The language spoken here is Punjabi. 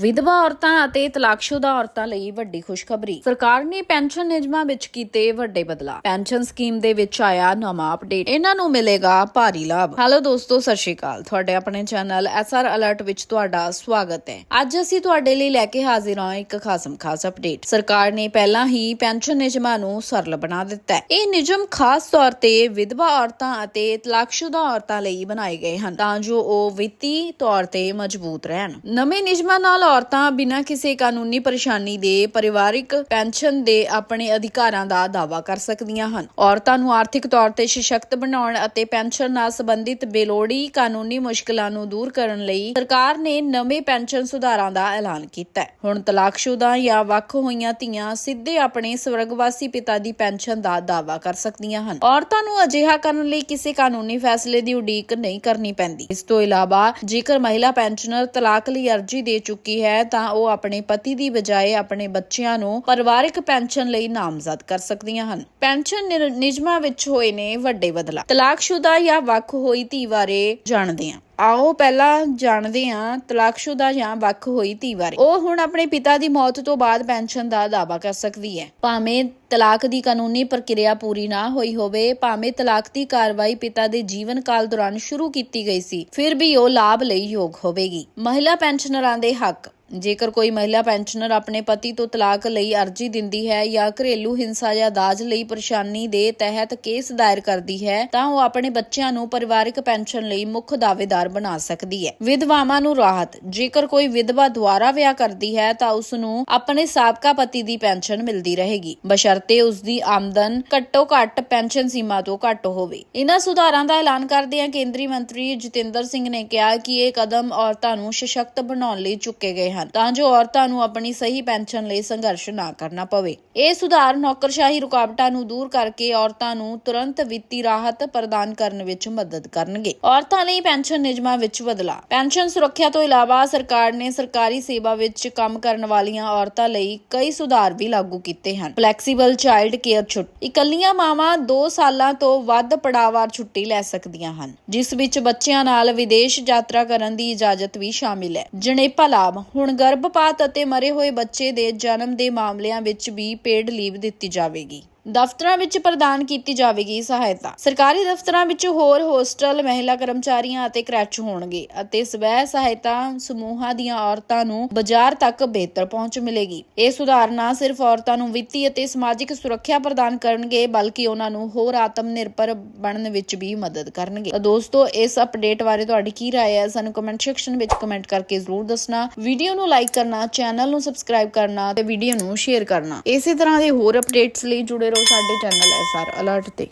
ਵਿਧਵਾ ਔਰਤਾਂ ਅਤੇ ਤਲਾਕਸ਼ੁਦਾ ਔਰਤਾਂ ਲਈ ਵੱਡੀ ਖੁਸ਼ਖਬਰੀ। ਸਰਕਾਰ ਨੇ ਪੈਨਸ਼ਨ ਨਿਯਮਾਂ ਵਿੱਚ ਕੀਤੇ ਵੱਡੇ ਬਦਲਾਅ। ਪੈਨਸ਼ਨ ਸਕੀਮ ਦੇ ਵਿੱਚ ਆਇਆ ਨਵਾਂ ਅਪਡੇਟ। ਇਹਨਾਂ ਨੂੰ ਮਿਲੇਗਾ ਭਾਰੀ ਲਾਭ। ਹੈਲੋ ਦੋਸਤੋ, ਸਤਿ ਸ਼੍ਰੀ ਅਕਾਲ। ਤੁਹਾਡੇ ਆਪਣੇ ਚੈਨਲ ਐਸਆਰ ਅਲਰਟ ਵਿੱਚ ਤੁਹਾਡਾ ਸਵਾਗਤ ਹੈ। ਅੱਜ ਅਸੀਂ ਤੁਹਾਡੇ ਲਈ ਲੈ ਕੇ ਹਾਜ਼ਰ ਹਾਂ ਇੱਕ ਖਾਸਮ ਖਾਸ ਅਪਡੇਟ। ਸਰਕਾਰ ਨੇ ਪਹਿਲਾਂ ਹੀ ਪੈਨਸ਼ਨ ਨਿਯਮਾਂ ਨੂੰ ਸਰਲ ਬਣਾ ਦਿੱਤਾ ਹੈ। ਇਹ ਨਿਯਮ ਖਾਸ ਤੌਰ ਤੇ ਵਿਧਵਾ ਔਰਤਾਂ ਅਤੇ ਤਲਾਕਸ਼ੁਦਾ ਔਰਤਾਂ ਲਈ ਬਣਾਏ ਗਏ ਹਨ, ਤਾਂ ਜੋ ਉਹ ਵਿੱਤੀ ਤੌਰ ਤੇ ਮਜ਼ਬੂਤ ਰਹਿਣ। ਨਵੇਂ ਨਿਯਮਾਂ ਨਾਲ ਔਰਤਾਂ ਬਿਨਾਂ ਕਿਸੇ ਕਾਨੂੰਨੀ ਪਰੇਸ਼ਾਨੀ ਦੇ ਪਰਿਵਾਰਿਕ ਪੈਨਸ਼ਨ ਦੇ ਆਪਣੇ ਅਧਿਕਾਰਾਂ ਦਾ ਦਾਅਵਾ ਕਰ ਸਕਦੀਆਂ ਹਨ। ਔਰਤਾਂ ਨੂੰ ਆਰਥਿਕ ਤੌਰ ਤੇ ਸਸ਼ਕਤ ਬਣਾਉਣ ਅਤੇ ਪੈਨਸ਼ਨ ਨਾਲ ਸੰਬੰਧਿਤ ਬੇਲੋੜੀ ਕਾਨੂੰਨੀ ਮੁਸ਼ਕਲਾਂ ਨੂੰ ਦੂਰ ਕਰਨ ਲਈ ਸਰਕਾਰ ਨੇ ਨਵੇਂ ਪੈਨਸ਼ਨ ਸੁਧਾਰਾਂ ਦਾ ਐਲਾਨ ਕੀਤਾ ਹੈ। ਹੁਣ ਤਲਾਕਸ਼ੁਦਾ ਜਾਂ ਵੱਖ ਹੋਈਆਂ ਧੀਆਂ ਸਿੱਧੇ ਆਪਣੇ ਸਵਰਗਵਾਸੀ ਪਿਤਾ ਦੀ ਪੈਨਸ਼ਨ ਦਾ ਦਾਅਵਾ ਕਰ ਸਕਦੀਆਂ ਹਨ। ਔਰਤਾਂ ਨੂੰ ਅਜਿਹਾ ਕਰਨ ਲਈ ਕਿਸੇ ਕਾਨੂੰਨੀ ਫੈਸਲੇ ਦੀ ਉਡੀਕ ਨਹੀਂ ਕਰਨੀ ਪੈਂਦੀ। ਇਸ ਤੋਂ ਇਲਾਵਾ ਜੇਕਰ ਮਹਿਲਾ ਪੈਨਸ਼ਨਰ ਤਲਾਕ ਲਈ ਅਰਜ਼ੀ ਦੇ ਚੁੱਕੀ ਹੈ ਤਾਂ ਉਹ ਆਪਣੇ ਪਤੀ ਦੀ ਬਜਾਏ ਆਪਣੇ ਬੱਚਿਆਂ ਨੂੰ ਪਰਿਵਾਰਕ ਪੈਨਸ਼ਨ ਲਈ ਨਾਮਜ਼ਦ ਕਰ ਸਕਦੀਆਂ ਹਨ। ਪੈਨਸ਼ਨ ਨਿਰ- ਨਿਯਮਾਂ ਵਿੱਚ ਹੋਏ ਨੇ ਵੱਡੇ ਬਦਲਾਅ। ਤਲਾਕਸ਼ੁਦਾ ਜਾਂ ਵੱਖ ਹੋਈ ਧੀ ਬਾਰੇ ਜਾਣਦੇ ਹਾਂ। ਆਓ ਪਹਿਲਾਂ ਜਾਣਦੇ ਹਾਂ ਤਲਾਕਸ਼ੁਦਾ ਜਾਂ ਵੱਖ ਹੋਈ ਧੀ ਬਾਰੇ। ਉਹ ਹੁਣ ਆਪਣੇ ਪਿਤਾ ਦੀ ਮੌਤ ਤੋਂ ਬਾਅਦ ਪੈਨਸ਼ਨ ਦਾ ਦਾਅਵਾ ਕਰ ਸਕਦੀ ਹੈ। ਭਾਵੇਂ ਤਲਾਕ ਦੀ ਕਾਨੂੰਨੀ ਪ੍ਰਕਿਰਿਆ ਪੂਰੀ ਨਾ ਹੋਈ ਹੋਵੇ, ਭਾਵੇਂ ਤਲਾਕ ਦੀ ਕਾਰਵਾਈ ਪਿਤਾ ਦੇ ਜੀਵਨ ਕਾਲ ਦੌਰਾਨ ਸ਼ੁਰੂ ਕੀਤੀ ਗਈ ਸੀ, ਫਿਰ ਵੀ ਉਹ ਲਾਭ ਲਈ ਯੋਗ ਹੋਵੇਗੀ। ਮਹਿਲਾ ਪੈਨਸ਼ਨਰਾਂ ਦੇ ਹੱਕ ਜੇਕਰ ਕੋਈ ਮਹਿਲਾ ਪੈਨਸ਼ਨਰ ਆਪਣੇ ਪਤੀ ਤੋਂ ਤਲਾਕ ਲਈ ਅਰਜ਼ੀ ਦਿੰਦੀ ਹੈ ਜਾਂ ਘਰੇਲੂ ਹਿੰਸਾ ਜਾਂ ਦਾਜ ਲਈ ਪਰੇਸ਼ਾਨੀ ਦੇ ਤਹਿਤ ਕੇਸ ਦਾਇਰ ਕਰਦੀ ਹੈ, ਤਾਂ ਉਹ ਆਪਣੇ ਬੱਚਿਆਂ ਨੂੰ ਪਰਿਵਾਰਕ ਪੈਨਸ਼ਨ ਲਈ ਮੁੱਖ ਦਾਅਵੇਦਾਰ ਬਣਾ ਸਕਦੀ ਹੈ। ਵਿਧਵਾਵਾਂ ਨੂੰ ਰਾਹਤ। ਜੇਕਰ ਕੋਈ ਵਿਧਵਾ ਦੁਆਰਾ ਵਿਆਹ ਕਰਦੀ ਹੈ, ਤਾਂ ਉਸ ਨੂੰ ਆਪਣੇ ਸਾਬਕਾ ਪਤੀ ਦੀ ਪੈਨਸ਼ਨ ਮਿਲਦੀ ਰਹੇਗੀ। ਬਸ਼ਰਤੇ ਉਸ ਦੀ ਆਮਦਨ ਘੱਟੋ ਘੱਟ ਪੈਨਸ਼ਨ ਸੀਮਾ ਤੋਂ ਘੱਟ ਹੋਵੇ। ਇਹਨਾਂ ਸੁਧਾਰਾਂ ਦਾ ਐਲਾਨ ਕਰਦਿਆਂ ਕੇਂਦਰੀ ਮੰਤਰੀ ਜਤਿੰਦਰ ਸਿੰਘ ਨੇ ਕਿਹਾ ਕਿ ਇਹ ਕਦਮ ਔਰਤਾਂ ਨੂੰ ਸਸ਼ਕਤ ਬਣਾਉਣ ਲਈ ਚੁੱਕੇ ਗਏ ਹਨ। ਤਾਂ ਜੋ ਔਰਤਾਂ ਨੂੰ ਆਪਣੀ ਸਹੀ ਪੈਨਸ਼ਨ ਲਈ ਸੰਘਰਸ਼ ਨਾ ਕਰਨਾ ਪਵੇ। ਇਹ ਸੁਧਾਰ ਨੌਕਰਸ਼ਾਹੀ ਰੁਕਾਵਟਾਂ ਨੂੰ ਦੂਰ ਕਰਕੇ ਔਰਤਾਂ ਨੂੰ ਤੁਰੰਤ ਵਿੱਤੀ ਰਾਹਤ ਪ੍ਰਦਾਨ ਕਰਨ ਵਿੱਚ ਮਦਦ ਕਰਨਗੇ। ਔਰਤਾਂ ਲਈ ਪੈਨਸ਼ਨ ਨਿਯਮਾਂ ਵਿੱਚ ਬਦਲਾਅ। ਪੈਨਸ਼ਨ ਸੁਰੱਖਿਆ ਤੋਂ ਇਲਾਵਾ ਸਰਕਾਰ ਨੇ ਸਰਕਾਰੀ ਸੇਵਾ ਵਿੱਚ ਕੰਮ ਕਰਨ ਵਾਲੀਆਂ ਔਰਤਾਂ ਲਈ ਕਈ ਸੁਧਾਰ ਵੀ ਲਾਗੂ ਕੀਤੇ ਹਨ। ਫਲੈਕਸੀਬਲ ਚਾਈਲਡ ਕੇਅਰ ਛੁੱਟੀ। ਇਕੱਲੀਆਂ ਮਾਵਾਂ 2 ਸਾਲਾਂ ਤੋਂ ਵੱਧ ਪੜਾਵਾਰ ਛੁੱਟੀ ਲੈ ਸਕਦੀਆਂ ਹਨ, ਜਿਸ ਵਿੱਚ ਬੱਚਿਆਂ ਨਾਲ ਵਿਦੇਸ਼ ਯਾਤਰਾ ਕਰਨ ਦੀ ਇਜਾਜ਼ਤ ਵੀ ਸ਼ਾਮਿਲ ਹੈ। ਜਣੇਪਾ ਲਾਭ, ਹੁਣ ਹੁਣ ਗਰਭਪਾਤ ਅਤੇ ਮਰੇ ਹੋਏ ਬੱਚੇ ਦੇ ਜਨਮ ਦੇ ਮਾਮਲਿਆਂ ਵਿੱਚ ਵੀ ਪੇਡ ਲੀਵ ਦਿੱਤੀ ਜਾਵੇਗੀ। ਦਫ਼ਤਰਾਂ ਵਿੱਚ ਪ੍ਰਦਾਨ ਕੀਤੀ ਜਾਵੇਗੀ ਸਹਾਇਤਾ ਸਰਕਾਰੀ ਦਫ਼ਤਰਾਂ ਵਿੱਚ ਹੋਰ ਹੋਸਟਲ ਮਹਿਲਾ ਕਰਮਚਾਰੀਆਂ ਅਤੇ ਕ੍ਰੈਚ ਹੋਣਗੇ ਅਤੇ ਸਵੈ ਸਹਾਇਤਾ ਸਮੂਹਾਂ ਦੀਆਂ ਔਰਤਾਂ ਨੂੰ ਬਾਜ਼ਾਰ ਤੱਕ ਬਿਹਤਰ ਪਹੁੰਚ ਮਿਲੇਗੀ ਇਹ ਸੁਧਾਰ ਨਾ ਸਿਰਫ ਔਰਤਾਂ ਨੂੰ ਵਿੱਤੀ ਅਤੇ ਸਮਾਜਿਕ ਸੁਰੱਖਿਆ ਪ੍ਰਦਾਨ ਕਰਨਗੇ ਬਲਕਿ ਉਹਨਾਂ ਨੂੰ ਹੋਰ ਆਤਮ ਨਿਰਭਰ ਬਣਨ ਵਿੱਚ ਵੀ ਮਦਦ ਕਰਨਗੇ ਤਾਂ ਦੋਸਤੋ ਇਸ ਅਪਡੇਟ ਬਾਰੇ ਤੁਹਾਡੀ ਕੀ رائے ਹੈ ਸਾਨੂੰ ਕਮੈਂਟ ਸੈਕਸ਼ਨ ਵਿੱਚ ਕਮੈਂਟ ਕਰਕੇ ਜ਼ਰੂਰ ਦੱਸਣਾ ਵੀਡੀਓ ਨੂੰ ਲਾਈਕ ਕਰਨਾ ਚੈਨਲ ਨੂੰ ਸਬਸਕ੍ਰਾਈਬ ਕਰਨਾ ਤੇ ਵੀਡੀਓ ਨੂੰ ਸ਼ੇਅਰ ਕਰਨਾ ਇਸੇ ਤਰ੍ਹਾਂ ਦੇ ਹੋਰ ਅਪਡੇਟਸ ਲਈ ਜੁੜੇ ਰਹੋ ਸਾਡੇ ਚੈਨਲ ਐਸਆਰ ਅਲਰਟ ਤੇ।